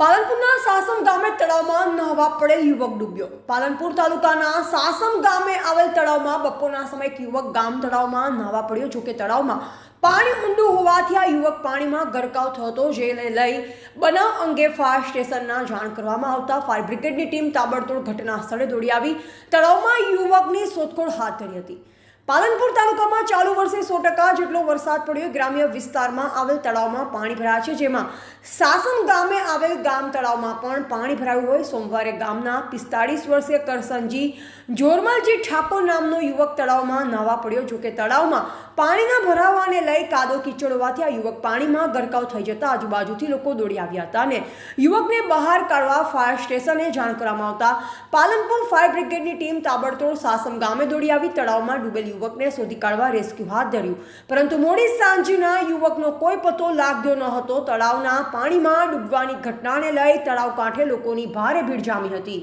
પાલનપુરના સાસમ ગામે તળાવમાં નહવા પડેલ યુવક ડૂબ્યો. પાલનપુર તાલુકાના સાસમ ગામે આવેલ તળાવમાં બપોરના સમયે એક યુવક ગામ તળાવમાં નહવા પડ્યો, જોકે તળાવમાં પાણી ઊંડું હોવાથી આ યુવક પાણીમાં ગરકાવ થયો હતો, જેને લઈ બનાવ અંગે ફાયર સ્ટેશનના જાણ કરવામાં આવતા ફાયર બ્રિગેડની ટીમ તાબડતોડ ઘટના સ્થળે દોડી આવી. તળાવમાં યુવકની શોધખોળ હાથ ધરી હતી. પાલનપુર તાલુકામાં ચાલુ વર્ષે સો ટકા જેટલો વરસાદ પડ્યો ગ્રામ્ય વિસ્તારમાં આવેલ તળાવમાં પાણી ભરાયા છે. જેમાં સાસણ ગામે આવેલ ગામ તળાવમાં પણ પાણી ભરાયું હોય. સોમવારે ગામના પિસ્તાળીસ વર્ષીય કરસનજી જોરમલજી ઠાકોર નામનો યુવક તળાવમાં નાવા પડ્યો. જોકે તળાવમાં પાણીના ભરાવાને લઈ કાદો કીચડ હોવાથી આ યુવક પાણીમાં ગરકાવ થઈ જતા આજુબાજુથી લોકો દોડી આવ્યા હતા અને યુવકને બહાર કાઢવા ફાયર સ્ટેશને જાણ કરવામાં આવતા પાલનપુર ફાયર બ્રિગેડની ટીમ તાબડતોડ સાસમ ગામે દોડી આવી. તળાવમાં ડૂબેલ યુવકને શોધી કાઢવા રેસ્ક્યુ હાથ ધર્યું પરંતુ મોડી સાંજના યુવકનો કોઈ પતો લાગ્યો ન હતો. તળાવના પાણીમાં ડૂબવાની ઘટનાને લઈ તળાવ કાંઠે લોકોની ભારે ભીડ જામી હતી.